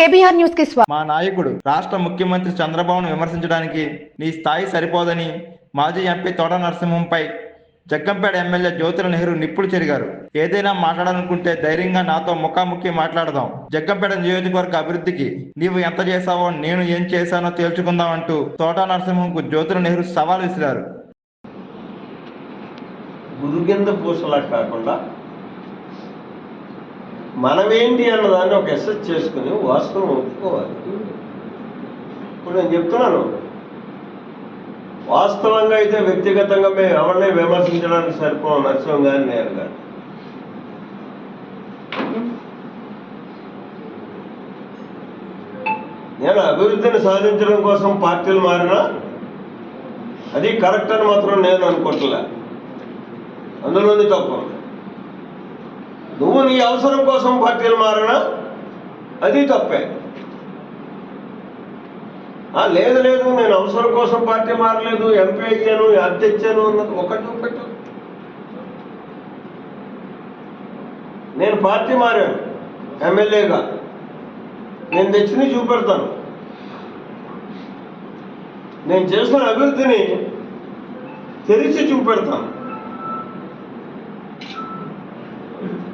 KBR న్యూస్కి స్వాగతం మా నాయకుడు రాష్ట్ర ముఖ్యమంత్రి చంద్రబాబును విమర్శించడానికి నీ స్థాయి సరిపోదని మాజీ ఎంపీ తోట నరసింహంపై జగ్గంపేట ఎమ్మెల్యే జ్యోతుల నెహ్రూ నిప్పులు చెరిగారు. ఏదైనా మాట్లాడాలనుకుంటే ధైర్యంగా నాతో ముఖాముఖి మాట్లాడదాం. జగ్గంపేట నియోజకవర్గ అభివృద్ధికి నీవు ఎంత చేశావో నేను ఏం చేశానో తేల్చుకుందాం అంటూ తోట నరసింహంకు జ్యోతుల నెహ్రూ సవాల్ విసిరారు. గురుకింద పూసలా కాకుండా మనమేంటి అన్నదాన్ని ఒక ఎస్ఎస్ చేసుకుని వాస్తవం ఒప్పుకోవాలి. ఇప్పుడు నేను చెప్తున్నాను. వాస్తవంగా అయితే వ్యక్తిగతంగా మేము ఎవరిని విమర్శించడానికి సరిపో నరసింహం గారి నేను గారు. నేను అభివృద్ధిని సాధించడం కోసం పార్టీలు మారినా అది కరెక్ట్ అని మాత్రం నేను అనుకోవట్లే. అందులోని తప్పు. నువ్వు నీ అవసరం కోసం పార్టీలు మారనా? అది తప్పే. లేదు లేదు నేను అవసరం కోసం పార్టీ మారలేదు ఎంపీ అయ్యాను అది తెచ్చాను అన్నది ఒకటి. చూపెట్టు నేను పార్టీ మారాను ఎమ్మెల్యేగా. నేను తెచ్చిన చూపెడతాను. నేను చేసిన అభివృద్ధిని తెరిచి చూపెడతాను.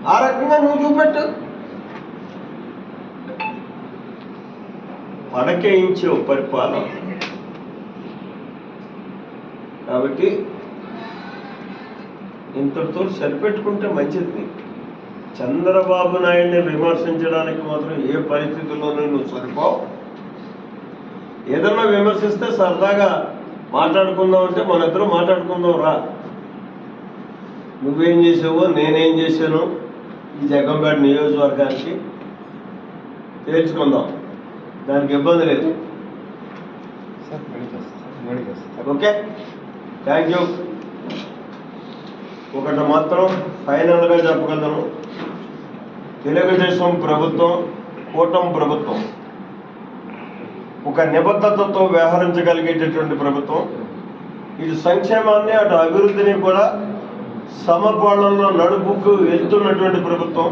ఆ రకంగా నువ్వు చూపెట్టు. పడకేయించే పరిపాలన కాబట్టి ఇంతటితో సరిపెట్టుకుంటే మంచిది. చంద్రబాబు నాయుడిని విమర్శించడానికి మాత్రం ఏ పరిస్థితుల్లోనూ నువ్వు సరిపోవు. ఏదన్నా విమర్శిస్తే సరదాగా మాట్లాడుకుందాం అంటే మన ఇద్దరు మాట్లాడుకుందాం రా. నువ్వేం చేసావో నేనేం చేశాను? ఈ జగంపేట నియోజకవర్గానికి తేల్చుకుందాం. దానికి ఇబ్బంది లేదు. ఓకే? Thank you. ఒకటి మాత్రం ఫైనల్గా చెప్పగలను. తెలుగుదేశం ప్రభుత్వం కూటమి ప్రభుత్వం ఒక నిబద్ధతతో వ్యవహరించగలిగేటటువంటి ప్రభుత్వం. ఇటు సంక్షేమాన్ని అటు అభివృద్ధిని కూడా సమపాలనలో నడుపుకు వెళ్తున్నటువంటి ప్రభుత్వం.